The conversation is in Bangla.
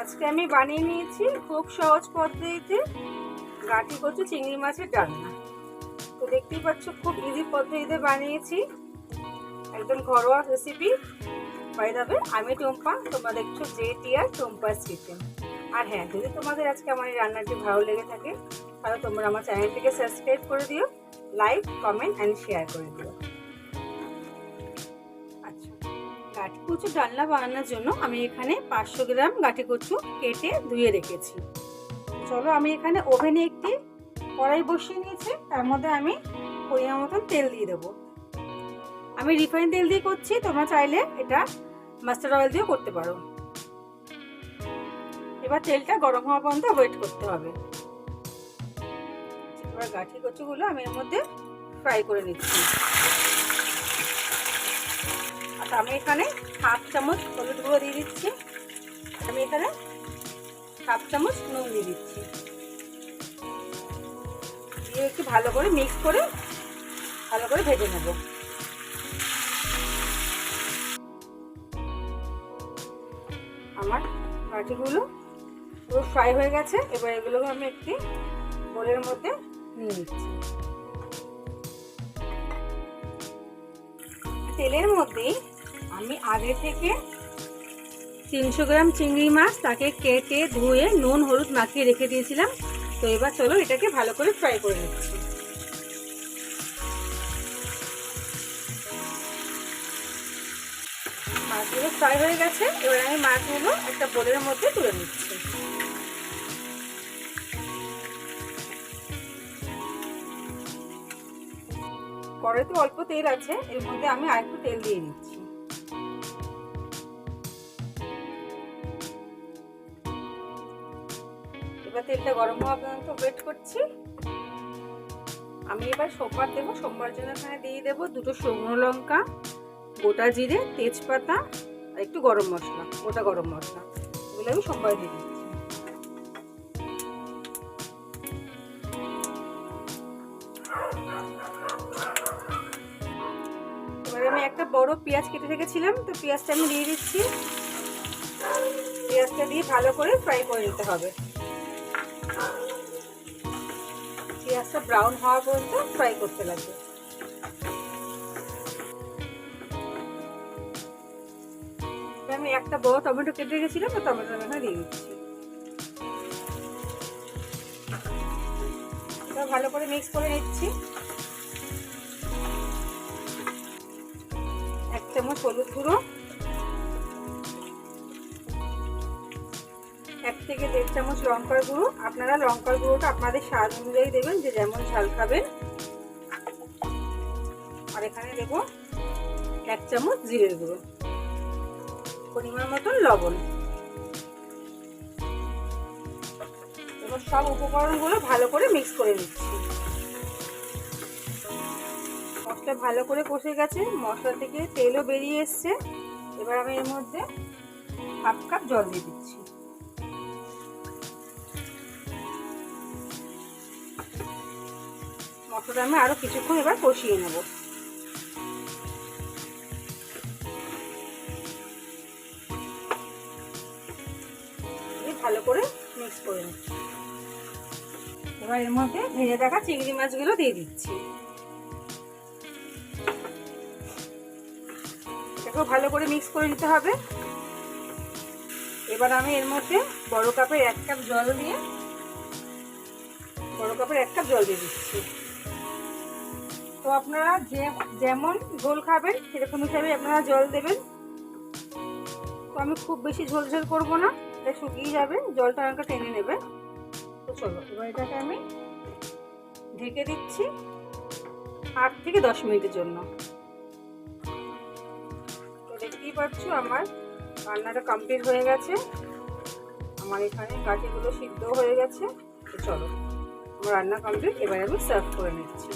আজকে আমি বানিয়ে নিয়েছি খুব সহজ পদ্ধতিতে গাঠি কচু চিংড়ি মাছের ডালনা। তো দেখতেই পাচ্ছ, খুব ইজি পদ্ধতিতে বানিয়েছি। একদম ঘরোয়া রেসিপি হয়ে যাবে। আমি টম্পা, তোমরা দেখছ জে টিয়ার টম্পাস কিচেন আর হ্যাঁ যদি তোমাদের আজকে আমার এই রান্নাটি ভালো লেগে থাকে, তাহলে তোমরা আমার চ্যানেলটিকে সাবস্ক্রাইব করে দিও লাইক কমেন্ট অ্যান্ড শেয়ার করে দিও। গাঠি কচু ডালনা বানানোর জন্য আমি এখানে পাঁচশো গ্রাম গাঠি কচু কেটে ধুয়ে রেখেছি। চলো আমি এখানে ওভেনে একটি কড়াই বসিয়ে নিয়েছি, তার মধ্যে আমি পরিমাণ মতন তেল দিয়ে দেবো। আমি রিফাইন তেল দিয়ে করছি, তোমরা চাইলে এটা মাস্টার্ড অয়েল দিয়েও করতে পারো। এবার তেলটা গরম হওয়া পর্যন্ত ওয়েট করতে হবে। এবার গাঠি কচুগুলো আমি এর মধ্যে ফ্রাই করে নিচ্ছি। আমি এখানে হাফ চামচ হলুদ গুঁড়ো দিয়ে দিচ্ছি। আমি এখানে হাফ চামচ নুন দিয়ে দিচ্ছি। দিয়ে একটু ভালো করে মিক্স করে ভালো করে ভেজে নেব। আমার কাঠিগুলো পুরো ফ্রাই হয়ে গেছে, এবার এগুলোকে আমি একটি বোলের মধ্যে নিয়ে নিচ্ছি। তেলের মধ্যে আমি আগে থেকে তিনশো গ্রাম চিংড়ি মাছ তাকে কেটে ধুয়ে নুন, হলুদ মাখিয়ে রেখে দিয়েছিলাম। তো এবার চলো এটাকে ভালো করে ফ্রাই করে নিচ্ছি মাছগুলো ফ্রাই হয়ে গেছে। এবার আমি মাছগুলো একটা বোলের মধ্যে তুলে নিচ্ছি। কড়াইতে অল্প তেল আছে, এর মধ্যে আমি আরেকটু তেল দিয়ে দিচ্ছি। এবার তেলটা গরম হওয়া পর্যন্ত ওয়েট করছি। আমি এবার সোমবার দেবো, সোমবার জন্য এখানে দিয়ে দেবো দুটো শুকনো লঙ্কা, গোটা জিরে, তেজপাতা, আর একটু গরম মশলা, গোটা গরম মশলা। এগুলো আমি সোমবার দিয়ে দিচ্ছি। এবার আমি একটা বড় পেঁয়াজ কেটে রেখেছিলাম, তো পেঁয়াজটা আমি দিয়ে দিচ্ছি। পেঁয়াজটা দিয়ে ভালো করে ফ্রাই করে নিতে হবে। পেঁয়াজটা ব্রাউন হওয়া পর্যন্ত ফ্রাই করতে লাগবে। আমি একটা বড় টমেটো কেটে রেখেছিলাম তো টমেটো এখানে দিয়ে দিচ্ছি। ভালো করে মিক্স করে নিচ্ছি। এক চামচ হলুদ গুঁড়ো এক থেকে দেড় চামচ লঙ্কার গুঁড়ো। আপনারা লঙ্কার গুঁড়োটা আপনাদের স্বাদ অনুযায়ী দেবেন, যে যেমন ঝাল খাবেন। আর এখানে দেবো এক চামচ জিরের গুঁড়ো। পরিমাণ মতন লবণ। এবার সব উপকরণগুলো ভালো করে মিক্স করে নিচ্ছি। মশলা ভালো করে কষে গেছে, মশলা থেকে তেলও বেরিয়ে এসছে। এবার আমি এর মধ্যে হাফ কাপ জল দিয়ে দিচ্ছি। মশলাটা আমি আরও কিছুক্ষণ এবার কষিয়ে নেব। ভালো করে মিক্স করে নিচ্ছি। এবার এর মধ্যে ভেজে থাকা চিংড়ি মাছগুলো দিয়ে দিচ্ছি। এটাকেও ভালো করে মিক্স করে নিতে হবে। এবার আমি এর মধ্যে বড় কাপের এক কাপ জল দিয়ে বড় কাপের এক কাপ জল দিয়ে দিচ্ছি। তো আপনারা যে যেমন ঝোল খাবেন, সেরকম হিসাবে আপনারা জল দেবেন। তো আমি খুব বেশি ঝোল ঝোল করব না, এটা শুকিয়ে যাবে, জলটা আমাকে টেনে নেবে। তো চলো, এবার এটাকে আমি ঢেকে দিচ্ছি আট থেকে দশ মিনিটের জন্য। তো দেখতেই পাচ্ছ আমার রান্নাটা কমপ্লিট হয়ে গেছে। আমার এখানে কাঠিগুলো সিদ্ধ হয়ে গেছে। তো চলো, আমার রান্না কমপ্লিট, এবার আমি সার্ভ করে নিচ্ছি।